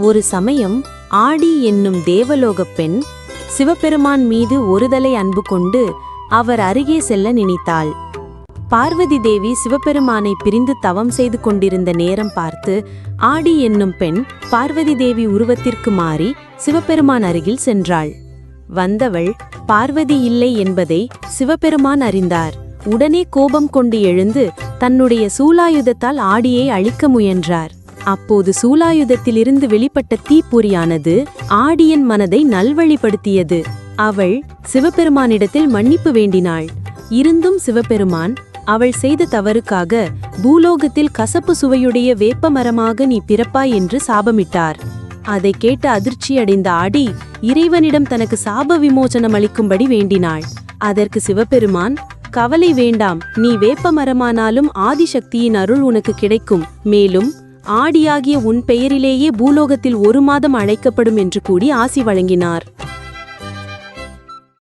ஒரு சமயம் ஆடி என்னும் தேவலோகப் பெண் சிவபெருமான் மீது ஒருதலை அன்பு கொண்டு அவர் அருகே செல்ல நினைத்தாள். பார்வதி தேவி சிவபெருமானை பிரிந்து தவம் செய்து கொண்டிருந்த நேரம் பார்த்து ஆடி என்னும் பெண் பார்வதி தேவி உருவத்திற்கு மாறி சிவபெருமான் அருகில் சென்றாள். வந்தவள் பார்வதி இல்லை என்பதை சிவபெருமான் அறிந்தார். உடனே கோபம் கொண்டு எழுந்து தன்னுடைய சூலாயுதத்தால் ஆடியை அழிக்க முயன்றார். அப்போது சூலாயுதத்திலிருந்து வெளிப்பட்ட தீப்பொறியானது ஆடியன் மனதை நல்வழிப்படுத்தியது. அவள் சிவபெருமானிடத்தில் மன்னிப்பு வேண்டினாள். இருந்தும் சிவபெருமான் அவள் செய்த தவறுக்காக பூலோகத்தில் கசப்பு சுவையுடைய வேப்பமரமாக நீ பிறப்பாய் என்று சாபமிட்டார். அதை கேட்டு அதிர்ச்சியடைந்த ஆடி இறைவனிடம் தனக்கு சாப விமோசனம் அளிக்கும்படி வேண்டினாள். அதற்கு சிவபெருமான் கவலை வேண்டாம் நீ வேப்பமரமானாலும் ஆதிசக்தியின் அருள் உனக்கு கிடைக்கும். மேலும் ஆடியாகிய உன் பெயரிலேயே பூலோகத்தில் ஒரு மாதம் அழைக்கப்படும் என்று கூடி ஆசி வழங்கினார்.